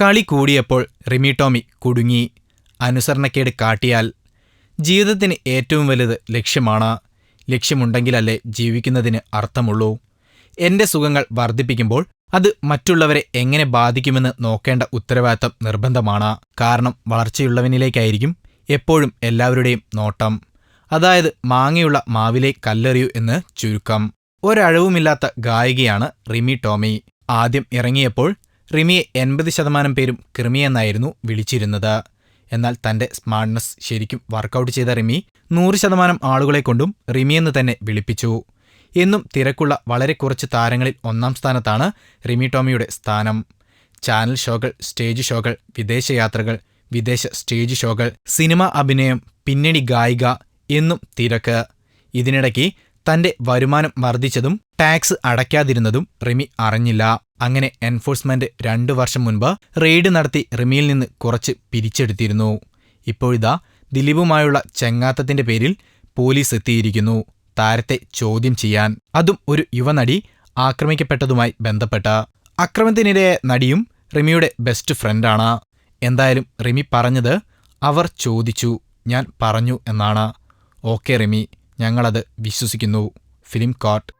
കളി കൂടിയപ്പോൾ റിമി ടോമി കുടുങ്ങി. അനുസരണക്കേട് കാട്ടിയാൽ ജീവിതത്തിന് ഏറ്റവും വലുത് ലക്ഷ്യമാണ്. ലക്ഷ്യമുണ്ടെങ്കിലല്ലേ ജീവിക്കുന്നതിന് അർത്ഥമുള്ളൂ. എന്റെ സുഖങ്ങൾ വർദ്ധിപ്പിക്കുമ്പോൾ അത് മറ്റുള്ളവരെ എങ്ങനെ ബാധിക്കുമെന്ന് നോക്കേണ്ട ഉത്തരവാദിത്തം നിർബന്ധമാണ്. കാരണം വളർച്ചയുള്ളവനിലേക്കായിരിക്കും എപ്പോഴും എല്ലാവരുടെയും നോട്ടം. അതായത് മാങ്ങയുള്ള മാവിലെ കല്ലെറിയൂ എന്ന് ചുരുക്കം. ഒരഴവുമില്ലാത്ത ഗായികയാണ് റിമി ടോമി. ആദ്യം ഇറങ്ങിയപ്പോൾ റിമിയെ എൺപത് ശതമാനം പേരും കൃമിയെന്നായിരുന്നു വിളിച്ചിരുന്നത്. എന്നാൽ തന്റെ സ്മാർട്ട്നെസ് ശരിക്കും വർക്കൗട്ട് ചെയ്ത റിമി നൂറ് ശതമാനം ആളുകളെ കൊണ്ടും റിമിയെന്ന് തന്നെ വിളിപ്പിച്ചു. എന്നും തിരക്കുള്ള വളരെ കുറച്ച് താരങ്ങളിൽ ഒന്നാം സ്ഥാനത്താണ് റിമി ടോമിയുടെ സ്ഥാനം. ചാനൽ ഷോകൾ സ്റ്റേജ് ഷോകൾ വിദേശയാത്രകൾ വിദേശ സ്റ്റേജ് ഷോകൾ സിനിമ അഭിനയം പിന്നണി ഗായിക എന്നും തിരക്ക്. ഇതിനിടയ്ക്ക് തന്റെ വരുമാനം വർദ്ധിച്ചതും ടാക്സ് അടയ്ക്കാതിരുന്നതും റിമി അറിഞ്ഞില്ല. അങ്ങനെ എൻഫോഴ്സ്മെന്റ് രണ്ടു വർഷം മുൻപ് റെയ്ഡ് നടത്തി റിമിയിൽ നിന്ന് കുറച്ച് പിരിച്ചെടുത്തിരുന്നു. ഇപ്പോഴിതാ ദിലീപുമായുള്ള ചെങ്ങാത്തത്തിന്റെ പേരിൽ പോലീസ് എത്തിയിരിക്കുന്നു താരത്തെ ചോദ്യം ചെയ്യാൻ. അതും ഒരു യുവനടി ആക്രമിക്കപ്പെട്ടതുമായി ബന്ധപ്പെട്ട. അക്രമത്തിനിടെ നടിയും റിമിയുടെ ബെസ്റ്റ് ഫ്രണ്ടാണ്. എന്തായാലും റിമി പറഞ്ഞത് അവർ ചോദിച്ചു ഞാൻ പറഞ്ഞു എന്നാണ്. ഓക്കെ റിമി ഞങ്ങളത് വിശ്വസിക്കുന്നു. Film coat